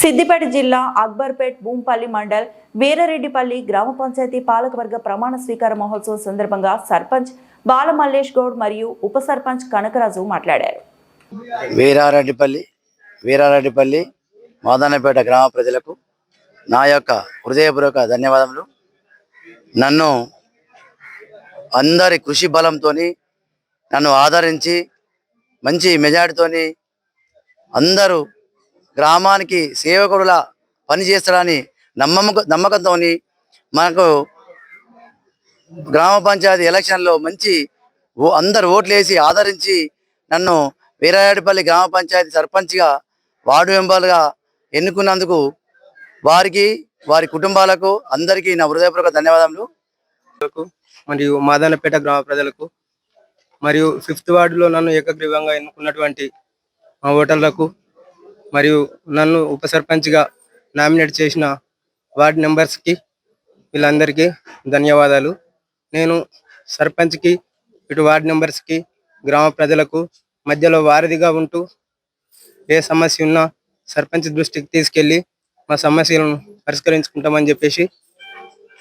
సిద్దిపేట జిల్లా అక్బర్పేట్ భూంపల్లి మండల్ వీరారెడ్డిపల్లి గ్రామ పంచాయతీ పాలకవర్గ ప్రమాణ స్వీకార మహోత్సవం సందర్భంగా సర్పంచ్ బాలమల్లేష్ గౌడ్ మరియు ఉప సర్పంచ్ కనకరాజు మాట్లాడారు. వీరారెడ్డిపల్లి వీరారెడ్డిపల్లి మాదానపేట గ్రామ ప్రజలకు నా యొక్క హృదయపూర్వక ధన్యవాదములు. నన్ను అందరి కృషి బలంతో నన్ను ఆదరించి మంచి మెజార్టీతోని అందరూ గ్రామానికి సేవకుడులా పనిచేస్తాడని నమ్మక నమ్మకంతో మనకు గ్రామ పంచాయతీ ఎలక్షన్లో మంచి అందరు ఓట్లు వేసి ఆదరించి నన్ను వీరారెడ్డిపల్లి గ్రామ పంచాయతీ సర్పంచ్గా వార్డు మెంబర్గా ఎన్నుకున్నందుకు వారికి వారి కుటుంబాలకు అందరికీ నా హృదయపూర్వక ధన్యవాదములు. మరియు మాదానపేట గ్రామ ప్రజలకు మరియు ఫిఫ్త్ వార్డులో నన్ను ఏకగ్రీవంగా ఎన్నుకున్నటువంటి మా ఓటర్లకు మరియు నన్ను ఉప సర్పంచ్గా నామినేట్ చేసిన వార్డ్ మెంబర్స్కి వీళ్ళందరికీ ధన్యవాదాలు. నేను సర్పంచ్కి ఇటు వార్డ్ మెంబర్స్కి గ్రామ ప్రజలకు మధ్యలో వారధిగా ఉంటూ ఏ సమస్య ఉన్నా సర్పంచ్ దృష్టికి తీసుకెళ్ళి మా సమస్యలను పరిష్కరించుకుంటామని చెప్పేసి